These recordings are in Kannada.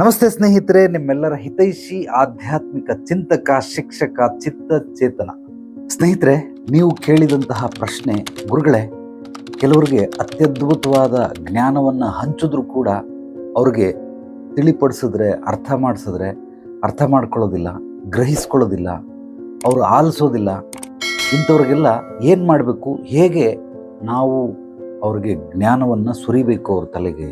ನಮಸ್ತೆ ಸ್ನೇಹಿತರೆ, ನಿಮ್ಮೆಲ್ಲರ ಹಿತೈಷಿ ಆಧ್ಯಾತ್ಮಿಕ ಚಿಂತಕ, ಶಿಕ್ಷಕ ಚಿತ್ತ ಚೇತನ ಸ್ನೇಹಿತರೆ, ನೀವು ಕೇಳಿದಂತಹ ಪ್ರಶ್ನೆ, ಗುರುಗಳೇ, ಕೆಲವರಿಗೆ ಅತ್ಯದ್ಭುತವಾದ ಜ್ಞಾನವನ್ನು ಹಂಚಿದ್ರು ಕೂಡ ಅವ್ರಿಗೆ ತಿಳಿಪಡಿಸಿದ್ರೆ, ಅರ್ಥ ಮಾಡಿಸಿದ್ರೆ, ಅರ್ಥ ಮಾಡ್ಕೊಳ್ಳೋದಿಲ್ಲ, ಗ್ರಹಿಸ್ಕೊಳ್ಳೋದಿಲ್ಲ, ಅವರು ಆಲಿಸೋದಿಲ್ಲ, ಇಂಥವ್ರಿಗೆಲ್ಲ ಏನು ಮಾಡಬೇಕು, ಹೇಗೆ ನಾವು ಅವ್ರಿಗೆ ಜ್ಞಾನವನ್ನು ಸುರಿಬೇಕು ಅವ್ರ ತಲೆಗೆ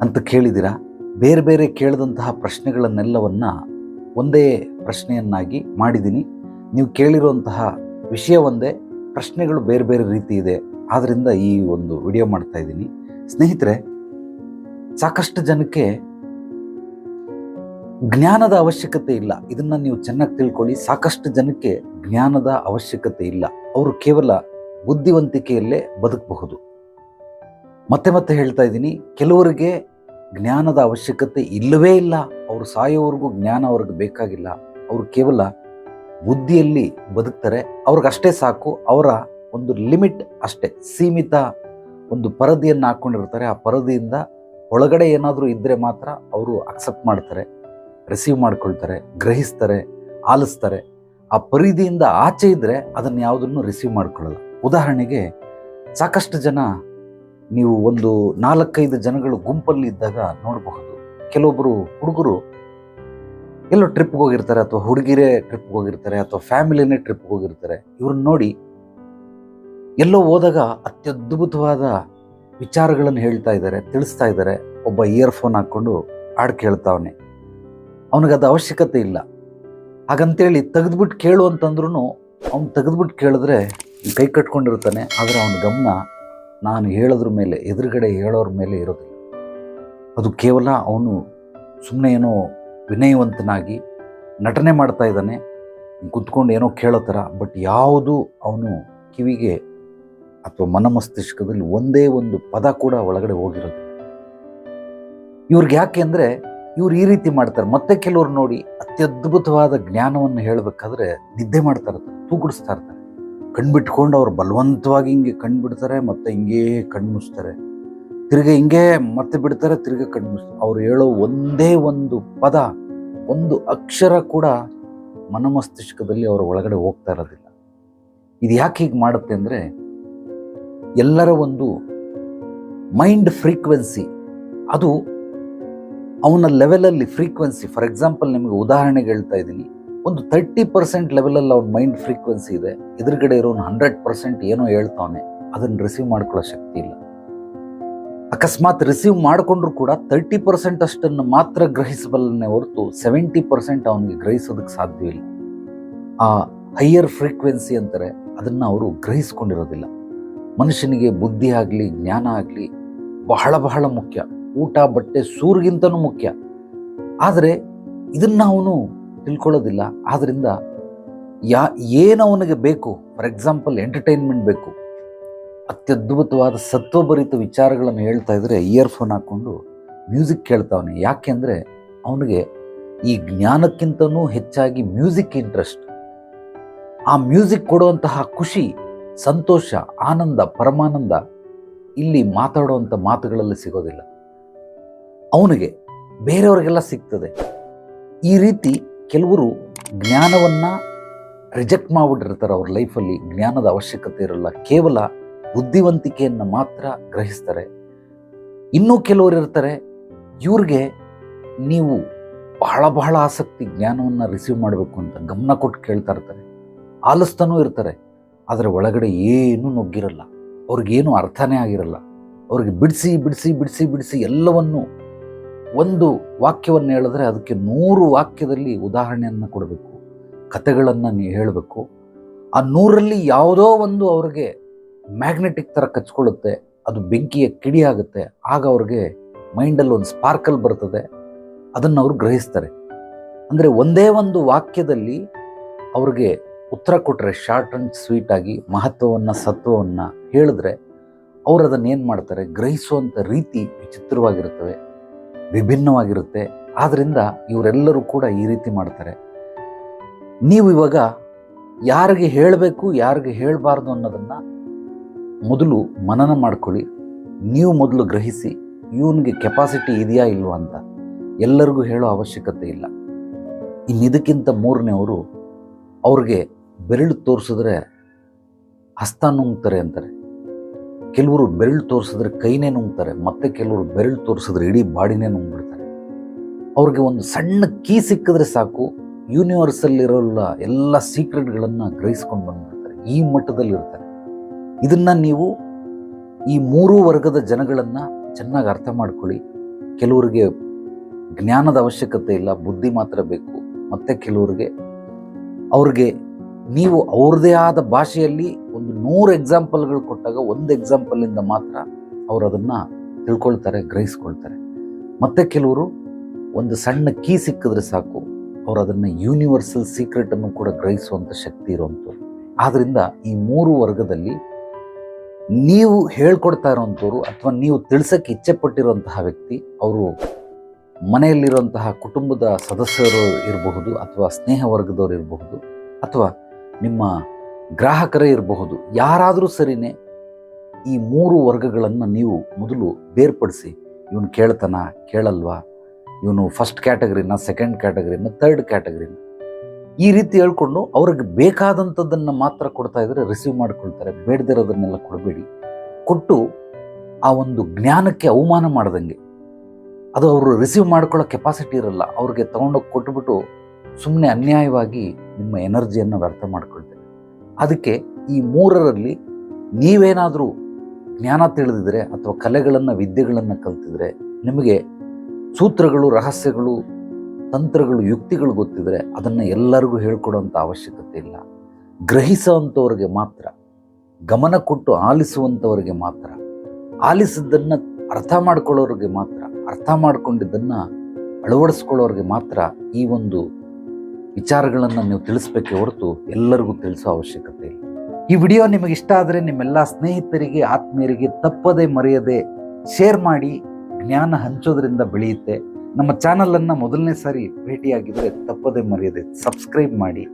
ಅಂತ ಕೇಳಿದ್ದೀರಾ? ಬೇರೆ ಬೇರೆ ಕೇಳಿದಂತಹ ಪ್ರಶ್ನೆಗಳನ್ನೆಲ್ಲವನ್ನು ಒಂದೇ ಪ್ರಶ್ನೆಯನ್ನಾಗಿ ಮಾಡಿದ್ದೀನಿ. ನೀವು ಕೇಳಿರುವಂತಹ ವಿಷಯ ಒಂದೇ, ಪ್ರಶ್ನೆಗಳು ಬೇರೆ ಬೇರೆ ರೀತಿ ಇದೆ. ಆದ್ದರಿಂದ ಈ ಒಂದು ವಿಡಿಯೋ ಮಾಡ್ತಾ ಇದ್ದೀನಿ. ಸ್ನೇಹಿತರೆ, ಸಾಕಷ್ಟು ಜನಕ್ಕೆ ಜ್ಞಾನದ ಅವಶ್ಯಕತೆ ಇಲ್ಲ. ಇದನ್ನು ನೀವು ಚೆನ್ನಾಗಿ ತಿಳ್ಕೊಳ್ಳಿ. ಸಾಕಷ್ಟು ಜನಕ್ಕೆ ಜ್ಞಾನದ ಅವಶ್ಯಕತೆ ಇಲ್ಲ. ಅವರು ಕೇವಲ ಬುದ್ಧಿವಂತಿಕೆಯಲ್ಲೇ ಬದುಕಬಹುದು. ಮತ್ತೆ ಮತ್ತೆ ಹೇಳ್ತಾ ಇದ್ದೀನಿ. ಕೆಲವರಿಗೆ ಜ್ಞಾನದ ಅವಶ್ಯಕತೆ ಇಲ್ಲವೇ ಇಲ್ಲ. ಅವರು ಸಾಯೋವರೆಗೂ ಜ್ಞಾನ ಅವ್ರಿಗೆ ಬೇಕಾಗಿಲ್ಲ. ಅವರು ಕೇವಲ ಬುದ್ಧಿಯಲ್ಲಿ ಬದುಕ್ತಾರೆ. ಅವ್ರಿಗಷ್ಟೇ ಸಾಕು. ಅವರ ಒಂದು ಲಿಮಿಟ್ ಅಷ್ಟೇ. ಸೀಮಿತ ಒಂದು ಪರದಿಯನ್ನು ಹಾಕ್ಕೊಂಡಿರ್ತಾರೆ ಆ ಪರದಿಯಿಂದ ಒಳಗಡೆ ಏನಾದರೂ ಇದ್ದರೆ ಮಾತ್ರ ಅವರು ಅಕ್ಸೆಪ್ಟ್ ಮಾಡ್ತಾರೆ ರಿಸೀವ್ ಮಾಡ್ಕೊಳ್ತಾರೆ, ಗ್ರಹಿಸ್ತಾರೆ, ಆಲಿಸ್ತಾರೆ. ಆ ಪರಿಧಿಯಿಂದ ಆಚೆ ಇದ್ದರೆ ಅದನ್ನು ಯಾವುದನ್ನು ರಿಸೀವ್ ಮಾಡ್ಕೊಳ್ಳಲ್ಲ. ಉದಾಹರಣೆಗೆ ಸಾಕಷ್ಟು ಜನ ನೀವು ಒಂದು ನಾಲ್ಕೈದು ಜನಗಳು ಗುಂಪಲ್ಲಿ ಇದ್ದಾಗ ನೋಡಬಹುದು. ಕೆಲವೊಬ್ಬರು ಹುಡುಗರು ಎಲ್ಲೋ ಟ್ರಿಪ್ಗೆ ಹೋಗಿರ್ತಾರೆ ಅಥವಾ ಹುಡುಗಿರೇ ಟ್ರಿಪ್ಗೆ ಹೋಗಿರ್ತಾರೆ ಅಥವಾ ಫ್ಯಾಮಿಲಿನೇ ಟ್ರಿಪ್ಗೆ ಹೋಗಿರ್ತಾರೆ. ಇವ್ರನ್ನ ನೋಡಿ ಎಲ್ಲೋ ಹೋದಾಗ ಅತ್ಯದ್ಭುತವಾದ ವಿಚಾರಗಳನ್ನು ಹೇಳ್ತಾ ಇದ್ದಾರೆ, ತಿಳಿಸ್ತಾ ಇದ್ದಾರೆ. ಒಬ್ಬ ಇಯರ್ಫೋನ್ ಹಾಕ್ಕೊಂಡು ಹಾಡು ಕೇಳ್ತಾವನೆ. ಅವನಿಗೆ ಅದು ಅವಶ್ಯಕತೆ ಇಲ್ಲ. ಹಾಗಂತೇಳಿ ತೆಗೆದ್ಬಿಟ್ಟು ಕೇಳು ಅಂತಂದ್ರೂ ಅವ್ನು ತೆಗೆದ್ಬಿಟ್ಟು ಕೇಳಿದ್ರೆ ಕೈ ಕಟ್ಕೊಂಡಿರ್ತಾನೆ, ಆದರೆ ಅವನ ಗಮನ ನಾನು ಹೇಳೋದ್ರ ಮೇಲೆ, ಎದುರುಗಡೆ ಹೇಳೋರ ಮೇಲೆ ಇರೋದಿಲ್ಲ. ಅದು ಕೇವಲ ಅವನು ಸುಮ್ಮನೆ ಏನೋ ವಿನಯವಂತನಾಗಿ ನಟನೆ ಮಾಡ್ತಾ ಇದ್ದಾನೆ, ಕುತ್ಕೊಂಡು ಏನೋ ಕೇಳೋ ಥರ, ಬಟ್ ಯಾವುದು ಅವನು ಕಿವಿಗೆ ಅಥವಾ ಮನಮಸ್ತಿಷ್ಕದಲ್ಲಿ ಒಂದೇ ಒಂದು ಪದ ಕೂಡ ಒಳಗಡೆ ಹೋಗಿರೋದು ಇವ್ರಿಗೆ ಯಾಕೆ ಅಂದರೆ ಇವ್ರು ಈ ರೀತಿ ಮಾಡ್ತಾರೆ. ಮತ್ತೆ ಕೆಲವ್ರು ನೋಡಿ ಅತ್ಯದ್ಭುತವಾದ ಜ್ಞಾನವನ್ನು ಹೇಳಬೇಕಾದ್ರೆ ನಿದ್ದೆ ಮಾಡ್ತಾ ಇರ್ತಾರೆ, ತೂಗುಡಿಸ್ತಾ ಇರ್ತಾರೆ. ಕಣ್ಬಿಟ್ಕೊಂಡು ಅವ್ರು ಬಲವಂತವಾಗಿ ಹಿಂಗೆ ಕಣ್ಬಿಡ್ತಾರೆ ಮತ್ತೆ ಹಿಂಗೇ ಕಣ್ಣು ಮುಚ್ತಾರೆ. ತಿರ್ಗಿ ಹಿಂಗೆ ಮತ್ತೆ ಬಿಡ್ತಾರೆ, ತಿರ್ಗಿ ಕಣ್ಣು ಮುಚ್ತಾರೆ. ಅವ್ರು ಹೇಳೋ ಒಂದೇ ಒಂದು ಪದ, ಒಂದು ಅಕ್ಷರ ಕೂಡ ಮನಮಸ್ತಿಷ್ಕದಲ್ಲಿ ಅವರ ಒಳಗಡೆ ಹೋಗ್ತಾ ಇರೋದಿಲ್ಲ. ಇದು ಯಾಕೆ ಹೀಗೆ ಮಾಡುತ್ತೆ ಅಂದರೆ, ಎಲ್ಲರ ಒಂದು ಮೈಂಡ್ ಫ್ರೀಕ್ವೆನ್ಸಿ, ಅದು ಅವನ ಲೆವೆಲಲ್ಲಿ ಫ್ರೀಕ್ವೆನ್ಸಿ. ಫಾರ್ ಎಕ್ಸಾಂಪಲ್ ನಿಮಗೆ ಉದಾಹರಣೆಗೆ ಹೇಳ್ತಾ ಇದ್ದೀನಿ. ಒಂದು ತರ್ಟಿ ಪರ್ಸೆಂಟ್ ಲೆವೆಲಲ್ಲಿ ಅವ್ನ ಮೈಂಡ್ ಫ್ರೀಕ್ವೆನ್ಸಿ ಇದೆ. ಎದುರುಗಡೆ ಇರೋನು ಹಂಡ್ರೆಡ್ ಪರ್ಸೆಂಟ್ ಏನೋ ಹೇಳ್ತಾವನೆ ಅದನ್ನು ರಿಸೀವ್ ಮಾಡ್ಕೊಳ್ಳೋ ಶಕ್ತಿ ಇಲ್ಲ. ಅಕಸ್ಮಾತ್ ರಿಸೀವ್ ಮಾಡಿಕೊಂಡ್ರು ಕೂಡ ತರ್ಟಿ ಪರ್ಸೆಂಟ್ ಅಷ್ಟನ್ನು ಮಾತ್ರ ಗ್ರಹಿಸಬಲ್ಲನೆ ಹೊರತು ಸೆವೆಂಟಿ ಪರ್ಸೆಂಟ್ ಅವನಿಗೆ ಗ್ರಹಿಸೋದಕ್ಕೆ ಸಾಧ್ಯವಿಲ್ಲ ಆ ಹೈಯರ್ ಫ್ರೀಕ್ವೆನ್ಸಿ ಅಂತಾರೆ, ಅದನ್ನು ಅವರು ಗ್ರಹಿಸ್ಕೊಂಡಿರೋದಿಲ್ಲ. ಮನುಷ್ಯನಿಗೆ ಬುದ್ಧಿ ಆಗಲಿ, ಜ್ಞಾನ ಆಗಲಿ, ಬಹಳ ಬಹಳ ಮುಖ್ಯ. ಊಟ, ಬಟ್ಟೆ, ಸೂರ್ಗಿಂತನೂ ಮುಖ್ಯ. ಆದರೆ ಇದನ್ನು ಅವನು ತಿಳ್ಕೊಳ್ಳೋದಿಲ್ಲ. ಆದ್ದರಿಂದ ಯಾ ಏನು ಅವನಿಗೆ ಬೇಕು? ಫಾರ್ ಎಕ್ಸಾಂಪಲ್ ಎಂಟರ್ಟೈನ್ಮೆಂಟ್ ಬೇಕು. ಅತ್ಯದ್ಭುತವಾದ ಸತ್ವಭರಿತ ವಿಚಾರಗಳನ್ನು ಹೇಳ್ತಾ ಇದ್ದರೆ ಇಯರ್ಫೋನ್ ಹಾಕ್ಕೊಂಡು ಮ್ಯೂಸಿಕ್ ಕೇಳ್ತಾವನೆ. ಯಾಕೆಂದರೆ ಅವನಿಗೆ ಈ ಜ್ಞಾನಕ್ಕಿಂತನೂ ಹೆಚ್ಚಾಗಿ ಮ್ಯೂಸಿಕ್ ಇಂಟ್ರೆಸ್ಟ್ ಆ ಮ್ಯೂಸಿಕ್ ಕೊಡುವಂತಹ ಖುಷಿ, ಸಂತೋಷ, ಆನಂದ, ಪರಮಾನಂದ ಇಲ್ಲಿ ಮಾತಾಡುವಂಥ ಮಾತುಗಳಲ್ಲಿ ಸಿಗೋದಿಲ್ಲ. ಅವನಿಗೆ ಬೇರೆಯವ್ರಿಗೆಲ್ಲ ಸಿಗ್ತದೆ. ಈ ರೀತಿ ಕೆಲವರು ಜ್ಞಾನವನ್ನು ರಿಜೆಕ್ಟ್ ಮಾಡಿಬಿಟ್ಟಿರ್ತಾರೆ ಅವ್ರ ಲೈಫಲ್ಲಿ ಜ್ಞಾನದ ಅವಶ್ಯಕತೆ ಇರಲ್ಲ. ಕೇವಲ ಬುದ್ಧಿವಂತಿಕೆಯನ್ನು ಮಾತ್ರ ಗ್ರಹಿಸ್ತಾರೆ. ಇನ್ನೂ ಕೆಲವರು ಇರ್ತಾರೆ, ಇವ್ರಿಗೆ ನೀವು ಬಹಳ ಬಹಳ ಆಸಕ್ತಿ ಜ್ಞಾನವನ್ನು ರಿಸೀವ್ ಮಾಡಬೇಕು ಅಂತ ಗಮನ ಕೊಟ್ಟು ಕೇಳ್ತಾ ಇರ್ತಾರೆ. ಆಲಿಸ್ತಾನೂ ಇರ್ತಾರೆ, ಆದರೆ ಒಳಗಡೆ ಏನೂ ನುಗ್ಗಿರಲ್ಲ. ಅವ್ರಿಗೇನು ಅರ್ಥನೇ ಆಗಿರಲ್ಲ. ಅವ್ರಿಗೆ ಬಿಡಿಸಿ ಬಿಡಿಸಿ ಬಿಡಿಸಿ ಬಿಡಿಸಿ ಎಲ್ಲವನ್ನು ಒಂದು ವಾಕ್ಯವನ್ನು ಹೇಳಿದ್ರೆ ಅದಕ್ಕೆ ನೂರು ವಾಕ್ಯದಲ್ಲಿ ಉದಾಹರಣೆಯನ್ನು ಕೊಡಬೇಕು ಕತೆಗಳನ್ನು ನೀವು ಹೇಳಬೇಕು. ಆ ನೂರಲ್ಲಿ ಯಾವುದೋ ಒಂದು ಅವ್ರಿಗೆ ಮ್ಯಾಗ್ನೆಟಿಕ್ ಥರ ಕಚ್ಕೊಳ್ಳುತ್ತೆ, ಅದು ಬೆಂಕಿಯ ಕಿಡಿ ಆಗುತ್ತೆ, ಆಗ ಅವ್ರಿಗೆ ಮೈಂಡಲ್ಲಿ ಒಂದು ಸ್ಪಾರ್ಕಲ್ ಬರ್ತದೆ, ಅದನ್ನು ಅವರು ಗ್ರಹಿಸ್ತಾರೆ. ಅಂದರೆ ಒಂದೇ ಒಂದು ವಾಕ್ಯದಲ್ಲಿ ಅವ್ರಿಗೆ ಉತ್ತರ ಕೊಟ್ಟರೆ ಶಾರ್ಟ್ ಆ್ಯಂಡ್ ಸ್ವೀಟಾಗಿ ಮಹತ್ವವನ್ನು, ಸತ್ವವನ್ನು ಹೇಳಿದ್ರೆ ಅವರು ಅದನ್ನು ಏನು ಮಾಡ್ತಾರೆ ಗ್ರಹಿಸುವಂಥ ರೀತಿ ವಿಚಿತ್ರವಾಗಿರುತ್ತವೆ. ವಿಭಿನ್ನವಾಗಿರುತ್ತೆ. ಆದ್ದರಿಂದ ಇವರೆಲ್ಲರೂ ಕೂಡ ಈ ರೀತಿ ಮಾಡ್ತಾರೆ. ನೀವು ಇವಾಗ ಯಾರಿಗೆ ಹೇಳಬೇಕು, ಯಾರಿಗೆ ಹೇಳಬಾರ್ದು ಅನ್ನೋದನ್ನು ಮೊದಲು ಮನನ ಮಾಡ್ಕೊಳ್ಳಿ. ನೀವು ಮೊದಲು ಗ್ರಹಿಸಿ, ಇವನಿಗೆ ಕೆಪಾಸಿಟಿ ಇದೆಯಾ ಇಲ್ವಾ ಅಂತ. ಎಲ್ಲರಿಗೂ ಹೇಳೋ ಅವಶ್ಯಕತೆ ಇಲ್ಲ. ಇನ್ನು ಇದಕ್ಕಿಂತ ಮೂರನೇವರು ಅವ್ರಿಗೆ ಬೆರಳು ತೋರಿಸಿದ್ರೆ ಹಸ್ತ ನುಂಗ್ತಾರೆ ಅಂತಾರೆ. ಕೆಲವರು ಬೆರಳು ತೋರಿಸಿದ್ರೆ ಕೈನೇ ನುಂಗ್ತಾರೆ, ಮತ್ತೆ ಕೆಲವರು ಬೆರಳು ತೋರಿಸಿದ್ರೆ ಇಡೀ ಬಾಡಿನೇ ನುಂಗ್ಬಿಡ್ತಾರೆ. ಅವ್ರಿಗೆ ಒಂದು ಸಣ್ಣ ಕೀ ಸಿಕ್ಕಿದ್ರೆ ಸಾಕು ಯೂನಿವರ್ಸಲ್ಲಿರೋಲ್ಲ ಎಲ್ಲ ಸೀಕ್ರೆಟ್ಗಳನ್ನು ಗ್ರಹಿಸ್ಕೊಂಡು ಬಂದ್ಬಿಡ್ತಾರೆ, ಈ ಮಟ್ಟದಲ್ಲಿರ್ತಾರೆ. ಇದನ್ನು ನೀವು ಈ ಮೂರು ವರ್ಗದ ಜನಗಳನ್ನು ಚೆನ್ನಾಗಿ ಅರ್ಥ ಮಾಡ್ಕೊಳ್ಳಿ. ಕೆಲವರಿಗೆ ಜ್ಞಾನದ ಅವಶ್ಯಕತೆ ಇಲ್ಲ, ಬುದ್ಧಿ ಮಾತ್ರ ಬೇಕು, ಮತ್ತೆ ಕೆಲವರಿಗೆ ಅವ್ರಿಗೆ ನೀವು ಅವ್ರದ್ದೇ ಆದ ಭಾಷೆಯಲ್ಲಿ ಒಂದು ನೂರು ಎಕ್ಸಾಂಪಲ್ಗಳು ಕೊಟ್ಟಾಗ ಒಂದು ಎಕ್ಸಾಂಪಲಿಂದ ಮಾತ್ರ ಅವರು ಅದನ್ನು ತಿಳ್ಕೊಳ್ತಾರೆ, ಗ್ರಹಿಸ್ಕೊಳ್ತಾರೆ. ಮತ್ತೆ ಕೆಲವರು ಒಂದು ಸಣ್ಣ ಕೀ ಸಿಕ್ಕಿದ್ರೆ ಸಾಕು, ಅವರು ಅದನ್ನು ಯೂನಿವರ್ಸಲ್ ಸೀಕ್ರೆಟನ್ನು ಕೂಡ ಗ್ರಹಿಸುವಂಥ ಶಕ್ತಿ ಇರುವಂಥವ್ರು. ಆದ್ದರಿಂದ ಈ ಮೂರು ವರ್ಗದಲ್ಲಿ ನೀವು ಹೇಳ್ಕೊಡ್ತಾ ಇರೋವಂಥವ್ರು ಅಥವಾ ನೀವು ತಿಳಿಸಕ್ಕೆ ಇಚ್ಛೆ ಪಟ್ಟಿರುವಂತಹ ವ್ಯಕ್ತಿ, ಅವರು ಮನೆಯಲ್ಲಿರುವಂತಹ ಕುಟುಂಬದ ಸದಸ್ಯರು ಇರಬಹುದು ಅಥವಾ ಸ್ನೇಹ ವರ್ಗದವರು ಇರಬಹುದು ಅಥವಾ ನಿಮ್ಮ ಗ್ರಾಹಕರೇ ಇರಬಹುದು, ಯಾರಾದರೂ ಸರಿನೇ ಈ ಮೂರು ವರ್ಗಗಳನ್ನು ನೀವು ಮೊದಲು ಬೇರ್ಪಡಿಸಿ. ಇವನು ಕೇಳ್ತಾನ, ಕೇಳಲ್ವಾ? ಇವನು ಫಸ್ಟ್ ಕ್ಯಾಟಗರಿನ ಸೆಕೆಂಡ್ ಕ್ಯಾಟಗರಿನ ಥರ್ಡ್ ಕ್ಯಾಟಗರಿನ ಈ ರೀತಿ ಹೇಳ್ಕೊಂಡು ಅವ್ರಿಗೆ ಬೇಕಾದಂಥದ್ದನ್ನು ಮಾತ್ರ ಕೊಡ್ತಾ ಇದ್ರೆ ರಿಸೀವ್ ಮಾಡ್ಕೊಳ್ತಾರೆ. ಬೇಡದಿರೋದನ್ನೆಲ್ಲ ಕೊಡಬೇಡಿ. ಕೊಟ್ಟು ಆ ಒಂದು ಜ್ಞಾನಕ್ಕೆ ಅವಮಾನ ಮಾಡ್ದಂಗೆ. ಅದು ಅವರು ರಿಸೀವ್ ಮಾಡ್ಕೊಳ್ಳೋ ಕೆಪಾಸಿಟಿ ಇರಲ್ಲ. ಅವ್ರಿಗೆ ತೊಗೊಂಡೋಗಿ ಕೊಟ್ಬಿಟ್ಟು ಸುಮ್ಮನೆ ಅನ್ಯಾಯವಾಗಿ ನಿಮ್ಮ ಎನರ್ಜಿಯನ್ನು ವ್ಯರ್ಥ ಮಾಡ್ಕೊಳ್ತಾರೆ ಅದಕ್ಕೆ ಈ ಮೂರರಲ್ಲಿ ನೀವೇನಾದರೂ ಜ್ಞಾನ ತಿಳಿದಿದ್ರೆ ಅಥವಾ ಕಲೆಗಳನ್ನು, ವಿದ್ಯೆಗಳನ್ನು ಕಲ್ತಿದ್ರೆ, ನಿಮಗೆ ಸೂತ್ರಗಳು, ರಹಸ್ಯಗಳು, ತಂತ್ರಗಳು, ಯುಕ್ತಿಗಳು ಗೊತ್ತಿದ್ರೆ ಅದನ್ನು ಎಲ್ಲರಿಗೂ ಹೇಳ್ಕೊಡೋಂಥ ಅವಶ್ಯಕತೆ ಇಲ್ಲ. ಗ್ರಹಿಸುವಂಥವ್ರಿಗೆ ಮಾತ್ರ, ಗಮನ ಕೊಟ್ಟು ಆಲಿಸುವಂಥವ್ರಿಗೆ ಮಾತ್ರ, ಆಲಿಸಿದ್ದನ್ನು ಅರ್ಥ ಮಾಡ್ಕೊಳ್ಳೋರಿಗೆ ಮಾತ್ರ, ಅರ್ಥ ಮಾಡ್ಕೊಂಡಿದ್ದನ್ನು ಅಳವಡಿಸ್ಕೊಳ್ಳೋರಿಗೆ ಮಾತ್ರ ಈ ಒಂದು ವಿಚಾರಗಳನ್ನು ನೀವು ತಿಳಿಸ್ಬೇಕೇ ಹೊರತು ಎಲ್ಲರಿಗೂ ತಿಳಿಸೋ ಅವಶ್ಯಕತೆ ಇಲ್ಲ. ಈ ವಿಡಿಯೋ ನಿಮಗೆ ಇಷ್ಟ ಆದರೆ ನಿಮ್ಮೆಲ್ಲ ಸ್ನೇಹಿತರಿಗೆ, ಆತ್ಮೀಯರಿಗೆ ತಪ್ಪದೆ ಮರೆಯದೆ ಶೇರ್ ಮಾಡಿ, ಜ್ಞಾನ ಹಂಚೋದ್ರಿಂದ ಬೆಳೆಯುತ್ತೆ. ನಮ್ಮ ಚಾನಲನ್ನು ಮೊದಲನೇ ಸಾರಿ ಭೇಟಿಯಾಗಿದ್ದರೆ ತಪ್ಪದೆ ಮರೆಯದೆ ಸಬ್ಸ್ಕ್ರೈಬ್ ಮಾಡಿ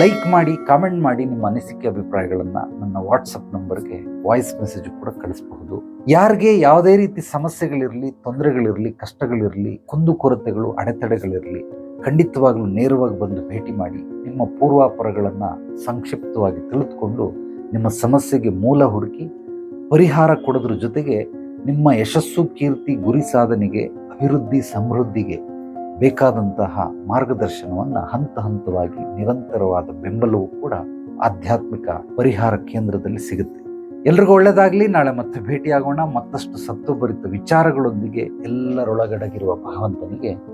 ಲೈಕ್ ಮಾಡಿ ಕಾಮೆಂಟ್ ಮಾಡಿ ನಿಮ್ಮ ಅನಿಸಿಕೆ ಅಭಿಪ್ರಾಯಗಳನ್ನು ನನ್ನ ವಾಟ್ಸಪ್ ನಂಬರ್ಗೆ ವಾಯ್ಸ್ ಮೆಸೇಜ್ ಕೂಡ ಕಳಿಸಬಹುದು. ಯಾರಿಗೆ ಯಾವುದೇ ರೀತಿ ಸಮಸ್ಯೆಗಳಿರಲಿ, ತೊಂದರೆಗಳಿರಲಿ, ಕಷ್ಟಗಳಿರಲಿ ಕುಂದುಕೊರತೆಗಳು ಅಡೆತಡೆಗಳಿರಲಿ ಖಂಡಿತವಾಗ್ಲೂ ನೇರವಾಗಿ ಬಂದು ಭೇಟಿ ಮಾಡಿ ನಿಮ್ಮ ಪೂರ್ವಾಪರಗಳನ್ನು ಸಂಕ್ಷಿಪ್ತವಾಗಿ ತಿಳಿದುಕೊಂಡು ನಿಮ್ಮ ಸಮಸ್ಯೆಗೆ ಮೂಲ ಹುಡುಕಿ ಪರಿಹಾರ ಕೊಡೋದ್ರ ಜೊತೆಗೆ ನಿಮ್ಮ ಯಶಸ್ಸು, ಕೀರ್ತಿ, ಗುರಿ ಸಾಧನೆಗೆ, ಅಭಿವೃದ್ಧಿ, ಸಮೃದ್ಧಿಗೆ ಬೇಕಾದಂತಹ ಮಾರ್ಗದರ್ಶನವನ್ನು ಹಂತ ಹಂತವಾಗಿ ನಿರಂತರವಾದ ಬೆಂಬಲವೂ ಕೂಡ ಆಧ್ಯಾತ್ಮಿಕ ಪರಿಹಾರ ಕೇಂದ್ರದಲ್ಲಿ ಸಿಗುತ್ತೆ. ಎಲ್ರಿಗೂ ಒಳ್ಳೆಯದಾಗಲಿ ನಾಳೆ ಮತ್ತೆ ಭೇಟಿಯಾಗೋಣ. ಮತ್ತಷ್ಟು ಸತ್ವಭರಿತ ವಿಚಾರಗಳೊಂದಿಗೆ ಎಲ್ಲರೊಳಗಡಗಿರುವ ಭಗವಂತನಿಗೆ